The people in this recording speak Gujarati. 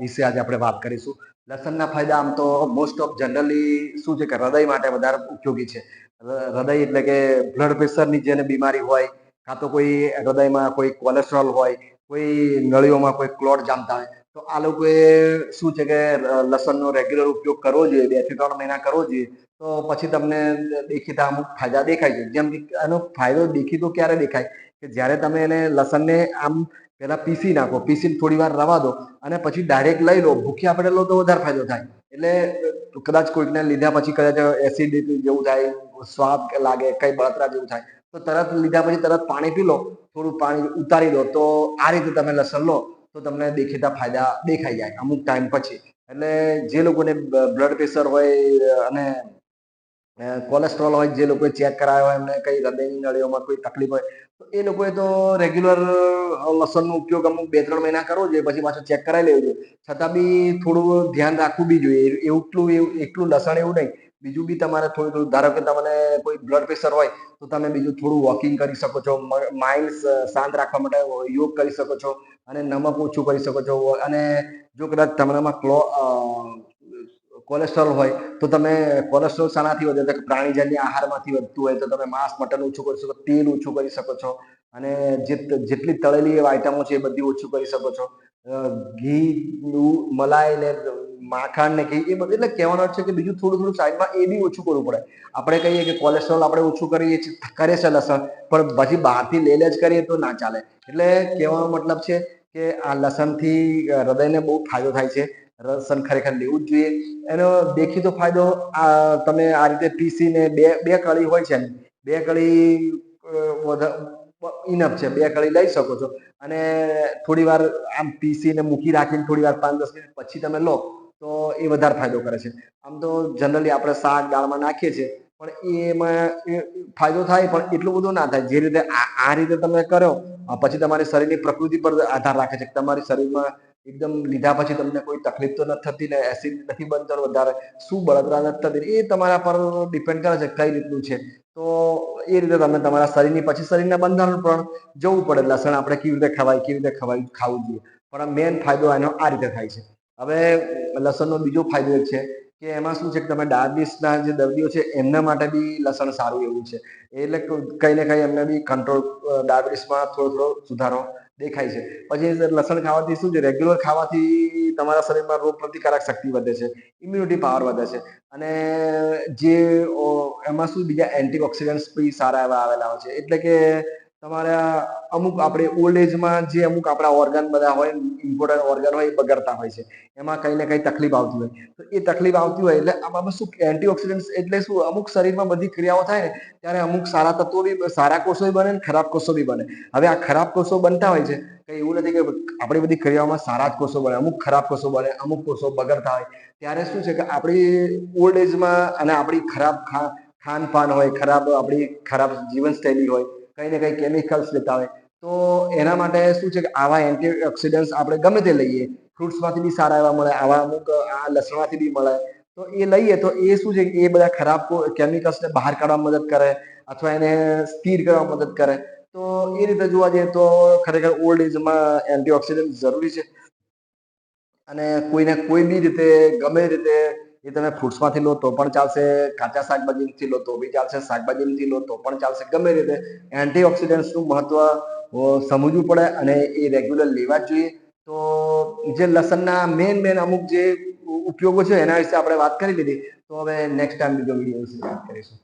વિશે આજે આપણે વાત કરીશું. લસણના ફાયદા આમ તો મોસ્ટ ઓફ જનરલી શું છે કે હૃદય માટે વધારે ઉપયોગી છે. હૃદય એટલે કે બ્લડ પ્રેશરની જેને બીમારી હોય, કાં તો કોઈ હૃદયમાં કોઈ કોલેસ્ટ્રોલ હોય, કોઈ નળીઓમાં કોઈ ક્લોટ જામતા હોય, તો આ લોકોએ શું છે કે લસણનો રેગ્યુલર ઉપયોગ કરવો જોઈએ, બેથી ત્રણ મહિના કરવો જોઈએ, તો પછી તમને દેખીતા અમુક ફાયદા દેખાય છે. જેમ કે આનો ફાયદો દેખીતો ક્યારે દેખાય? કે જ્યારે તમે એને લસણને આમ પહેલા પીસી નાખો પીસીને થોડી વાર રવા દો અને પછી ડાયરેક્ટ લઈ લો. ભૂખ્યા પડેલો તો વધારે ફાયદો થાય. એટલે કદાચ કોઈકને લીધા પછી કદાચ એસિડિટી જેવું થાય, સ્વાદ લાગે, કઈ બળતરા જેવું થાય, તો તરત લીધા પછી તરત પાણી પી લો. થોડું પાણી ઉતારી દો. તો આ રીતે તમે લસણ લો, તો તમને દેખીતા ફાયદા દેખાઈ જાય અમુક ટાઈમ પછી. એટલે જે લોકોને બ્લડ પ્રેશર હોય અને કોલેસ્ટ્રોલ હોય, જે લોકોએ ચેક કરાયો હોય, એમને કઈ હૃદયની નળીઓમાં કોઈ તકલીફ હોય, તો એ લોકોએ તો રેગ્યુલર લસણનો ઉપયોગ અમુક બે, ત્રણ મહિના કરવો જોઈએ, પછી પાછું ચેક કરાવી લેવું જોઈએ. છતાં બી થોડું ધ્યાન રાખવું બી જોઈએ. એટલું એવું એકલું લસણ એવું નહીં. બીજું બી તમારે થોડું થોડું, ધારો કે તમને કોઈ બ્લડ પ્રેશર હોય, તો તમે બીજું થોડું વોકિંગ કરી શકો છો માઇન્ડ શાંત રાખવા માટે યોગ કરી શકો છો, અને નમક ઓછું કરી શકો છો અને જો કદાચ તમારામાં ક્લો કોલેસ્ટ્રોલ હોય, તો તમે કોલેસ્ટ્રોલ શાનાથી વધે તો પ્રાણીજન્ય આહારમાંથી વધતું હોય, તો તમે માંસ, મટન ઓછું કરી શકો, તેલ ઓછું કરી શકો છો, અને જેટલી તળેલી આઈટમો છે એ બધી ઓછું કરી શકો છો. ઘી મલાઈ ને માખણ ને ઘી, એ બધું, એટલે કહેવાનો છે કે બીજું થોડું થોડું સાઈડમાં એ બી ઓછું કરવું પડે. આપણે કહીએ કે કોલેસ્ટ્રોલ આપણે ઓછું કરીએ છીએ કરે છે લસણ, પણ પછી બહારથી લે જ કરીએ તો ના ચાલે. એટલે કહેવાનો મતલબ છે કે આ લસણથી હૃદયને બહુ ફાયદો થાય છે. લસણ ખરેખર લેવું જ જોઈએ. એનો દેખીતો ફાયદો, આ તમે આ રીતે પીસીને બે બે કળી હોય છે બે કળી ઇનફ છે. બે કળી લઈ શકો છો. અને થોડી વાર આમ પીસીને મૂકી રાખીને થોડી વાર પાંચ, દસ મિનિટ પછી તમે લો, તો એ વધારે ફાયદો કરે છે. આમ તો જનરલી આપણે શાક દાળમાં નાખીએ છીએ, પણ એમાં ફાયદો થાય, પણ એટલું બધું ના થાય. જે રીતે આ રીતે તમે કરો પછી તમારી શરીરની પ્રકૃતિ પર આધાર રાખે છે. તમારી શરીરમાં એકદમ લીધા પછી તમને કોઈ તકલીફ તો નથી થતી ને એસિડ નથી બનતો વધારે. શું બળતરા નથી થતી એ તમારા પર ડિપેન્ડ કરે છે કઈ રીતનું છે. તો એ રીતે તમે તમારા શરીરની પછી શરીરના બંધારણ પણ જવું પડે. લસણ આપણે કેવી રીતે ખવાય, કેવી રીતે ખવાય, ખાવું જોઈએ. પણ મેઇન ફાયદો એનો આ રીતે થાય છે. હવે લસણનો બીજો ફાયદો એક છે કે એમાં શું છે કે તમે ડાયાબિટીસના જે દર્દીઓ છે એમના માટે બી લસણ સારું એવું છે. એટલે કંઈ ને કંઈ એમને બી કંટ્રોલ ડાયાબિટીસમાં થોડો થોડો સુધારો દેખાય છે. પછી લસણ ખાવાથી શું છે? રેગ્યુલર ખાવાથી તમારા શરીરમાં રોગ પ્રતિકારક શક્તિ વધે છે. ઇમ્યુનિટી પાવર વધે છે. અને જે એમાં શું, બીજા એન્ટીઓક્સિડન્ટ્સ બી સારા એવા આવેલા હોય છે. એટલે કે તમારા અમુક આપણે ઓલ્ડ એજમાં જે અમુક આપણા ઓર્ગન બધા હોય ઇમ્પોર્ટન્ટ ઓર્ગન હોય એ બગડતા હોય છે. એમાં કંઈ ને કંઈ તકલીફ આવતી હોય. તો એ તકલીફ આવતી હોય એટલે આમાં શું એન્ટીઓક્સિડન્ટ્સ એટલે શું? અમુક શરીરમાં બધી ક્રિયાઓ થાય ને, ત્યારે અમુક સારા તત્વો બી સારા કોષો બી બને ને ખરાબ કોષો બી બને. હવે આ ખરાબ કોષો બનતા હોય છે, કંઈ એવું નથી કે આપણી બધી ક્રિયાઓમાં સારા જ કોષો બને, અમુક ખરાબ કોષો બને, અમુક કોષો બગડતા હોય. ત્યારે શું છે કે આપણી ઓલ્ડ એજમાં અને આપણી ખરાબ ખા, ખાનપાન હોય, ખરાબ આપણી ખરાબ જીવનશૈલી હોય કંઈ ને કંઈ કેમિકલ્સ લેતા હોય. તો એના માટે શું છે કે આવા એન્ટીઓક્સિડન્ટ્સ આપણે ગમે તે લઈએ. ફ્રૂટ્સમાંથી બી સારા એવા મળે, આવા અમુક, આ લસણમાંથી બી મળે. તો એ લઈએ તો એ શું છે કે એ બધા ખરાબ કેમિકલ્સને બહાર કાઢવામાં મદદ કરે અથવા એને સ્થિર કરવામાં મદદ કરે. તો એ રીતે જોવા જઈએ તો ખરેખર ઓલ્ડ એજમાં એન્ટીઓક્સિડન્ટ જરૂરી છે. અને કોઈને કોઈ બી રીતે ગમે રીતે એ તમે ફ્રૂટ્સમાંથી લો તો પણ ચાલશે, કાચા શાકભાજીથી લો તો બી ચાલશે શાકભાજીમાંથી લો તો પણ ચાલશે. ગમે રીતે એન્ટીઓક્સિડન્ટ્સનું મહત્વ સમજવું પડે અને એ રેગ્યુલર લેવા જ જોઈએ. તો જે લસણના મેન મેન અમુક જે ઉપયોગો છે એના વિશે આપણે વાત કરી લીધી. તો હવે નેક્સ્ટ ટાઈમ બીજો વીડિયો વિશે વાત કરીશું.